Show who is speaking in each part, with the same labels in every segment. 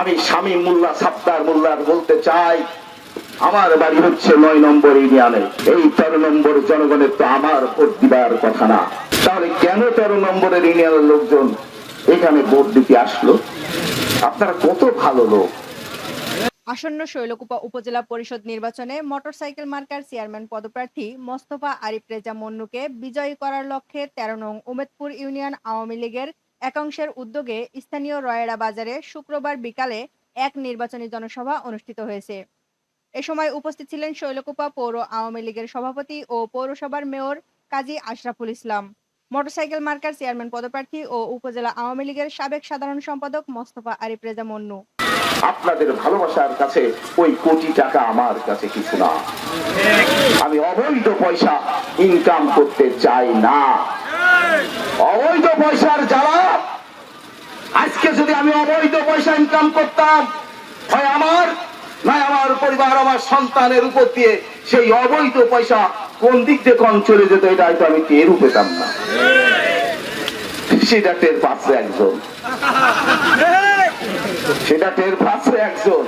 Speaker 1: আমি স্বামী মোল্লা সাত্তার মোল্লার বলতে চাই, আমার বাড়ি হচ্ছে নয় নম্বর ইউনিয়নে। এই তেরো নম্বর জনগণের তো আমার ভোট দিবার কথা না। তাহলে কেন তেরো নম্বরের ইউনিয়নের লোকজন এখানে ভোট দিতে আসলো? আপনারা কত ভালো লোক।
Speaker 2: আসন্ন শৈলকুপা উপজেলা পরিষদ নির্বাচনে মোটরসাইকেল মার্কার চেয়ারম্যান পদপ্রার্থী মোস্তফা আরিফ রেজা মন্নুকে বিজয়ী করার লক্ষ্যে তেরো নং উমেদপুর ইউনিয়ন আওয়ামী লীগের একাংশের উদ্যোগে স্থানীয় রয়েড়া বাজারে শুক্রবার বিকালে এক নির্বাচনী জনসভা অনুষ্ঠিত হয়েছে। এ সময় উপস্থিত ছিলেন শৈলকুপা পৌর আওয়ামী লীগের সভাপতি ও পৌরসভার মেয়র কাজী আশরাফুল ইসলাম, মোটরসাইকেল মার্কার চেয়ারম্যান পদপ্রার্থী ও উপজেলা আওয়ামী লীগের সাবেক সাধারণ সম্পাদক মোস্তফা আরিফ রেজা মন্নু।
Speaker 1: আপনাদের ভালোবাসার কাছে ওই কোটি টাকা আমার কাছে কিছু না। আমি অবৈধ পয়সা ইনকাম করতে চাই না। অবৈধ পয়সার আজকে যদি আমি অবৈধ পয়সা ইনকাম করতাম, হয় আমার না আমার পরিবার, আমার সন্তানের উপর দিয়ে সেই অবৈধ পয়সা কোন দিক দিয়ে কম চলে যেত, এটা হয়তো আমি টেরও পেতাম না। সেটা টের পাচ্ছে একজন। সেটা টের পাচ্ছে একজন।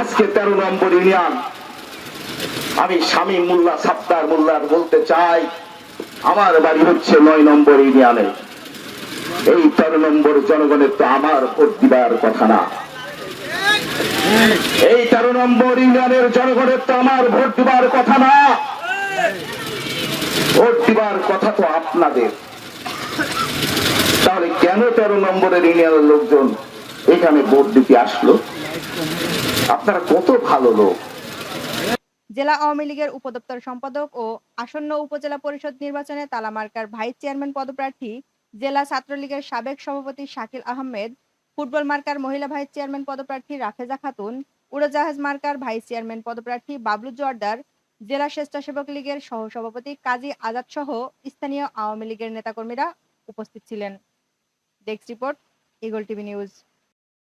Speaker 1: আজকে তেরো নম্বর ইউনিয়ন, আমি স্বামী মোল্লা সাত্তার মোল্লার বলতে চাই, আমার বাড়ি হচ্ছে নয় নম্বর ইউনিয়নে। এই তেরো নম্বর জনগণের তো আমার ভোট দিবার কথা না। এই তেরো নম্বর ইউনিয়নের জনগণের তো আমার ভোট দিবার কথা না। ভোট দিবার কথা তো আপনাদের। তাহলে কেন তেরো নম্বরের ইউনিয়নের লোকজন এখানে ভোট দিতে আসলো? আপনারা কত ভালো লোক।
Speaker 2: জেলা আওয়ামী লীগের উপদপ্তর সম্পাদক ও আসন্ন উপজেলা পরিষদ নির্বাচনে তালামার্কার ভাইস চেয়ারম্যান পদপ্রার্থী জেলা ছাত্রলীগের সাবেক সভাপতি শাকিল আহমেদ, ফুটবল মার্কার মহিলা ভাইস চেয়ারম্যান পদপ্রার্থী রাফেজা খাতুন, উড়োজাহাজ মার্কার ভাইস চেয়ারম্যান পদপ্রার্থী বাবলু জোয়ারদার, জেলা স্বেচ্ছাসেবক লীগের সহসভাপতি কাজী আজাদ সহ স্থানীয় আওয়ামী লীগের নেতাকর্মীরা উপস্থিত ছিলেন। Desk report eagle TV news